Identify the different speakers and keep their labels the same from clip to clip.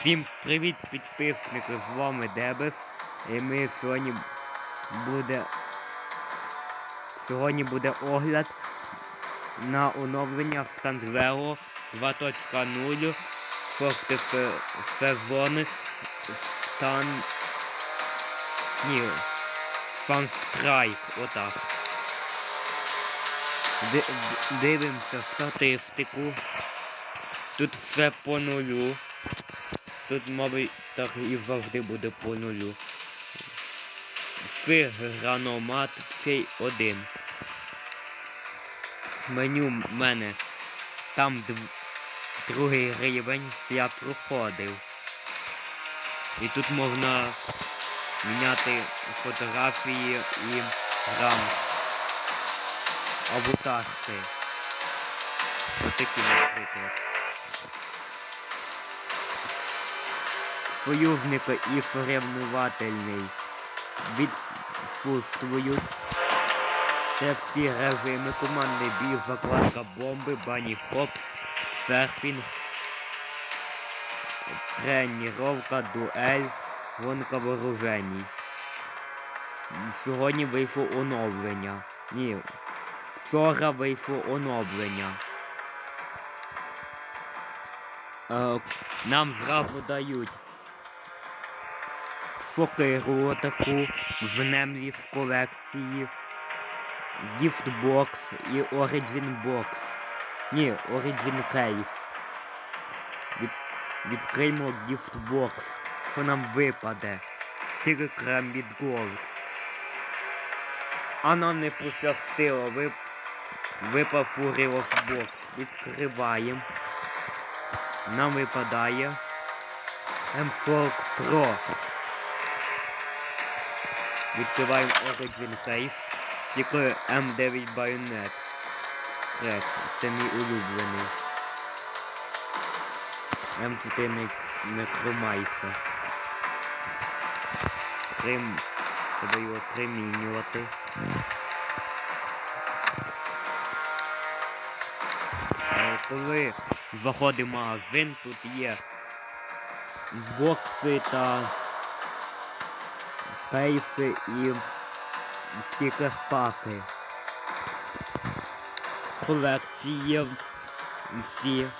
Speaker 1: Всім привіт, підписники! З вами Дебес. І ми сьогодні буде. Сьогодні буде огляд на оновлення Стандлео 2.0 шостий се- сезон Стан. Ні. Sunstrike, отак. Ди- Дивимося статистику. Тут все по нулю. Тут, мабуть, так і завжди буде по нулю. Фиграномат цей один. Меню в мене там дв... другий рівень, я проходив. І тут можна міняти фотографії і грам. Аватарки. Отакі, наприклад. Союзники і соревнувательний відсутствують. Це всі режими командний бій, закладка бомби, бані хоп, серфінг, тренування, дуель, гонка вооруженій. Сьогодні вийшло оновлення. Ні. Вчора вийшло оновлення. Е, нам зразу дають сокиру таку в немлі з колекції, гіфтбокс і Origin Box. Ні, Origin Case. Від, відкриємо гіфтбокс. Що нам випаде? Тиграм від Gold. А нам не пощастило. Вип... Випав Фуріос Бокс. Відкриваємо. Нам випадає M40 Pro. Відкриваємо Origin Case. Тільки M9 Bayonet. Це мій улюблений. М4 Necromancer. Прим... Треба його примінювати. Коли заходимо в магазин, тут є бокси та кейси і стікер-паки. Колекції всі.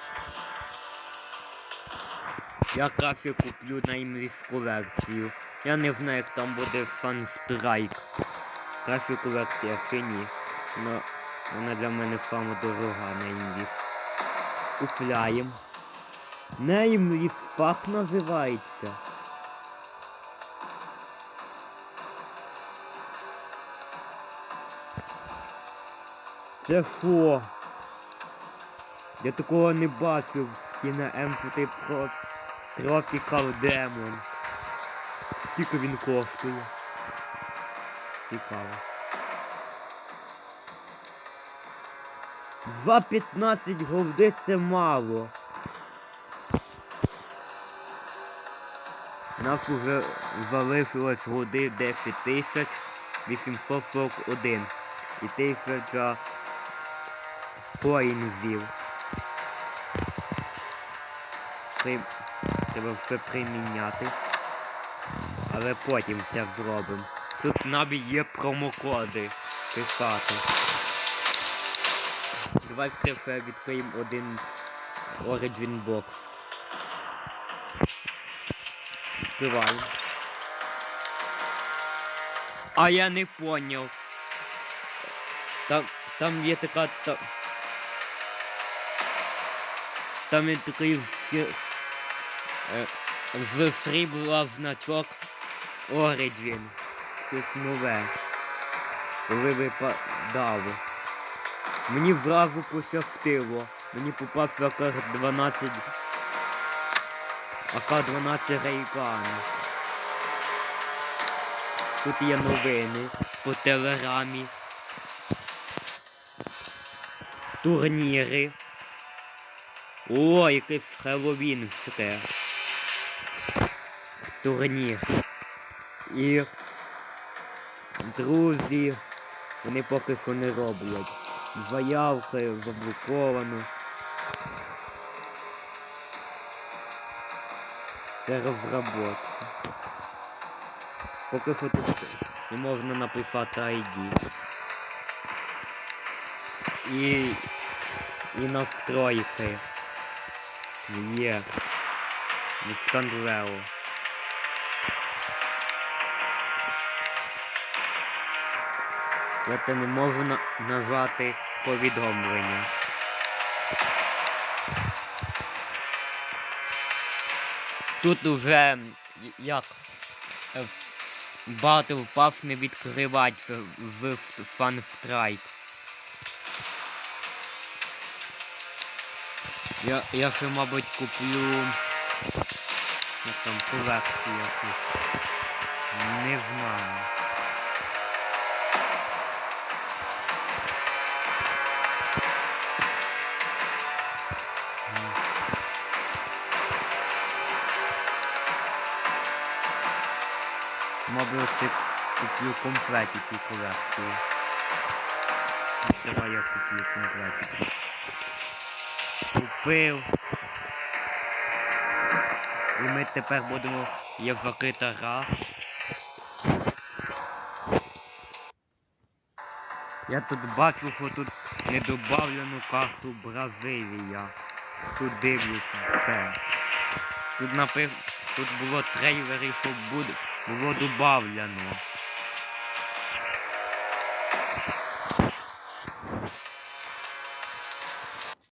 Speaker 1: Я краще куплю на інгліс колекцію. Я не знаю, як там буде Sunstrike. Краще колекція чи ні. Но вона для мене саме дорога на інгліс. Купляємо. Неймліс пак називається. Це що? Я такого не бачив в кіно М4 Pro Tropical Demon. Скільки він коштує? Цікаво. За 15 голди це мало. Нас уже залишилось годи 10 тисяч 841 і тисяча поїздів. При... Треба все приміняти. Але потім це зробимо. Тут набі є промокоди писати. Давайте ще відкриємо один Origin Box. Відкриваємо. А я не поняв. Там там є така... Та... Там є такий з, е, з срібла значок Origin. Щось нове. Коли випадало. Мені зразу пощастило. Мені попався АК-12. АК-12 Рейган. Тут є новини по телеграмі. Турніри. О, якийсь Хеллоуінське. Турнір. І друзі, вони поки що не роблять. Заявки заблоковано. Це розработка. Поки що тут не можна написати ID. І. І настройки. Є. Відстандлео. Я те не можу на нажати повідомлення. Тут уже як е, Battle Pass не відкривається з Sunstrike. Я, я ще, мабуть, куплю. Як там колекцію якусь. Не знаю. Мабуть, це куплю комплетики колекцію. Давай я куплю комплетики. Купив. І ми тепер будемо Єваки Тара. Я тут бачу, що тут не добавлену карту Бразилія. Тут дивлюсь все. Тут напис... Тут було трейлери, що буде... було добавлено.